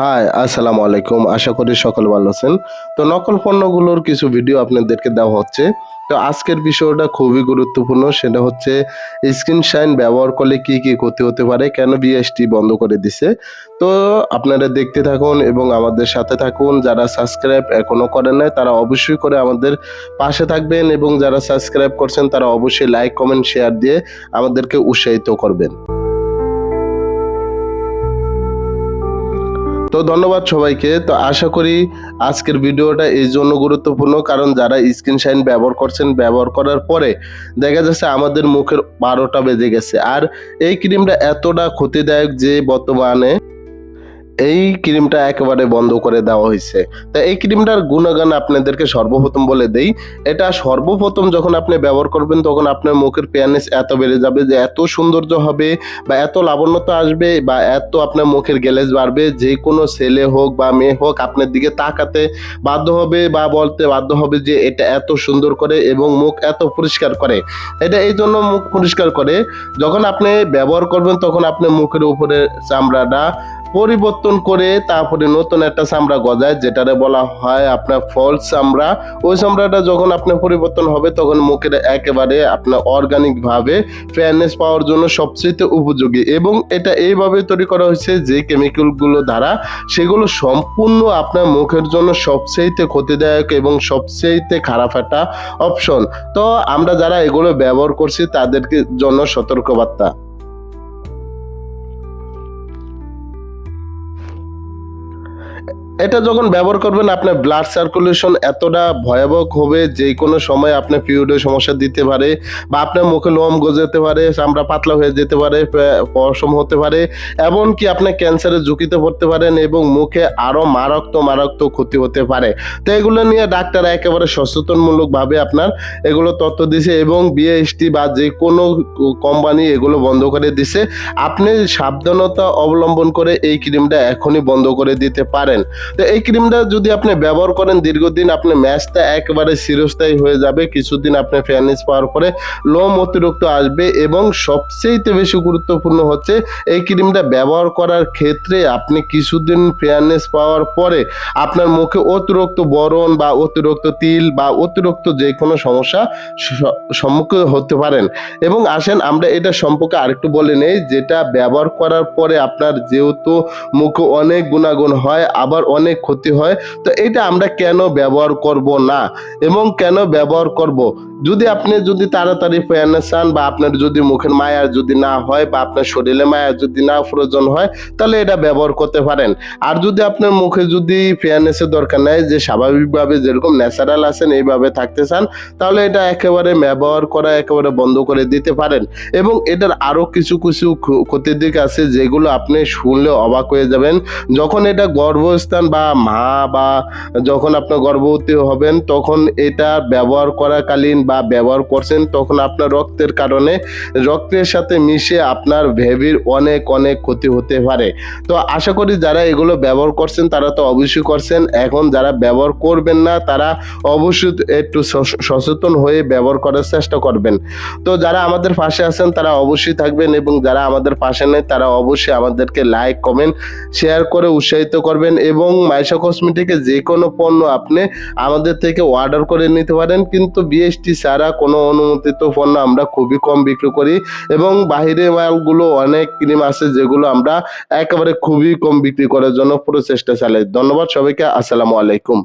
High আসসালামু আলাইকুম। আশা করি সকল ভালো আছেন। তো নকল পণ্যগুলোর কিছু ভিডিও আপনাদেরকে দেওয়া হচ্ছে। তো আজকের বিষয়টা খুবই গুরুত্বপূর্ণ। সেটা হচ্ছে, স্ক্রিন শাইন ব্যবহার করলে কি কি ক্ষতি হতে পারে? কেন বিএসটি বন্ধ করে দিছে? তো আপনারা দেখতে থাকুন এবং আমাদের সাথে থাকুন। যারা সাবস্ক্রাইব এখনও করেন নাই, তারা অবশ্যই করে আমাদের পাশে থাকবেন এবং যারা সাবস্ক্রাইব করছেন, তারা অবশ্যই লাইক কমেন্ট শেয়ার দিয়ে আমাদেরকে উৎসাহিত করবেন। তো ধন্যবাদ সবাইকে। তো আশা করি আজকের ভিডিওটা এই জন্য গুরুত্বপূর্ণ, কারণ যারা স্ক্রিনশাইন ব্যবহার করছেন, ব্যবহার করার পরে দেখা যাচ্ছে আমাদের মুখের বারোটা বেজে গেছে। আর এই ক্রিমটা এতটা ক্ষতিদায়ক যে বর্তমানে এই ক্রিমটা একেবারে বন্ধ করে দেওয়া হয়েছে। তা এই ক্রিমটার গুণগান আপনাদেরকে সর্বপ্রথম বলে দেই, এটা সর্বপ্রথম যখন আপনি ব্যবহার করবেন, তখন আপনার মুখের পেয়ারনেস এত বেড়ে যাবে যে এত সৌন্দর্য হবে বা এত লাবণ্যতা আসবে বা এত আপনার মুখের গ্যালেজ বাড়বে। যে কোনো ছেলে হোক বা মেয়ে হোক আপনার দিকে তাকাতে বাধ্য হবে বা বলতে বাধ্য হবে যে এটা এত সুন্দর করে এবং মুখ এত পরিষ্কার করে। এটা এই জন্য মুখ পরিষ্কার করে। যখন আপনি ব্যবহার করবেন, তখন আপনার মুখের উপরে চামড়াটা পরিবর্তন করে তারপরে নতুন একটা চামড়া গজায়, যেটারে বলা হয় আপনার ফলস চামড়া। ওই চামড়াটা যখন আপনার পরিবর্তন হবে, তখন মুখের একেবারে আপনার অর্গানিক ভাবে ফেয়ারনেস পাওয়ার জন্য সবচেয়ে উপযোগী। এবং এটা এইভাবে তৈরি করা হয়েছে, যে কেমিক্যালগুলো দ্বারা সেগুলো সম্পূর্ণ আপনার মুখের জন্য সবচেয়ে ক্ষতিদায়ক এবং সবচেয়ে খারাপ একটা অপশন তো আমরা যারা এগুলো ব্যবহার করছি, তাদেরকে জন্য সতর্কবার্তা। এটা যখন ব্যবহার করবেন, আপনার ব্লাড সার্কুলেশন এতটা ভয়াবহ হবে যে কোনো সময় আপনার পিরিয়ডের সমস্যা দিতে পারে বা আপনার মুখে লোম গজাতে পারে, চামড়া পাতলা হয়ে যেতে পারে পশম হতে পারে, এমনকি আপনার ক্যান্সারের ঝুঁকিতে পড়তে পারেন এবং মুখে আরও মারাত্মক মারাত্মক ক্ষতি হতে পারে। তো এগুলো নিয়ে ডাক্তার একেবারে সচেতনমূলকভাবে আপনার এগুলো তথ্য দিছে এবং বিএসটি বা যে কোনো কোম্পানি এগুলো বন্ধ করে দিছে। আপনি সাবধানতা অবলম্বন করে এই ক্রিমটা এখনই বন্ধ করে দিতে পারেন। তো এই ক্রিমটা যদি আপনি ব্যবহার করেন, দীর্ঘদিন আপনার ম্যাচটা একেবারে চিরস্থায়ী হয়ে যাবে। কিছুদিন আপনি ফেয়ারনেস পাওয়ার পরে লোম অতিরিক্ত আসবে এবং সবচেয়ে বেশি গুরুত্বপূর্ণ হচ্ছে, এই ক্রিমটা ব্যবহার করার ক্ষেত্রে আপনি কিছুদিন ফেয়ারনেস পাওয়ার পরে আপনার মুখে অতিরিক্ত বরণ বা অতিরিক্ত তিল বা অতিরিক্ত যে কোনো সমস্যা সম্মুখীন হতে পারেন। এবং আসেন, আমরা এটা সম্পর্কে আরেকটু বলে নেই, যেটা ব্যবহার করার পরে আপনার যেহেতু মুখে অনেক গুণাগুণ হয় আবার অনেক ক্ষতি হয়, তো এটা আমরা কেন ব্যবহার করব না? এবং কেন ব্যবহার করব? যদি আপনি যদি তাড়াতাড়ি ফেয়ারনেস চান বা আপনার যদি মুখের মায়া যদি না হয় বা আপনার শরীরে মায়া যদি না প্রয়োজন হয়, তাহলে এটা ব্যবহার করতে পারেন। আর যদি আপনার মুখে যদি ফেয়ারনেসের দরকার নাই, যে স্বাভাবিকভাবে যেরকম ন্যাচারাল আছেন, এইভাবে থাকতে চান, তাহলে এটা একেবারে ব্যবহার করা একেবারে বন্ধ করে দিতে পারেন। এবং এটার আরও কিছু কিছু ক্ষ- ক্ষতির দিক আছে, যেগুলো আপনি শুনলে অবাক হয়ে যাবেন। যখন এটা গর্ভস্থান বা মা বা যখন আপনার গর্ভবতী হবেন, তখন এটা ব্যবহার করাকালীন বা ব্যবহার করছেন, তখন আপনার রক্তের কারণে রক্তের সাথে মিশে আপনার ভেবির অনেক অনেক ক্ষতি হতে পারে। তো আশা করি যারা এগুলো ব্যবহার করছেন, তারা তো অবশ্যই করছেন। এখন যারা ব্যবহার করবেন না, তারা অবশ্যই একটু সচ- সচেতন হয়ে ব্যবহার করার চেষ্টা করবেন। তো যারা আমাদের পাশে আছেন, তারা অবশ্যই থাকবেন এবং যারা আমাদের পাশে নেই, তারা অবশ্যই আমাদেরকে লাইক, কমেন্ট, শেয়ার করে উৎসাহিত করবেন এবং মাইশা কসমেটিকে যে কোনো পণ্য আপনি আমাদের থেকে অর্ডার করে নিতে পারেন। কিন্তু বিএসটি ছাড়া কোনো অনুমোদিত পণ্য আমরা খুবই কম বিক্রি করি এবং বাহিরে মালগুলো অনেক ক্রিম আছে যেগুলো আমরা একেবারে খুবই কম বিক্রি করার জন্য প্রচেষ্টা চালাই। ধন্যবাদ সবাইকে, আসসালামু আলাইকুম।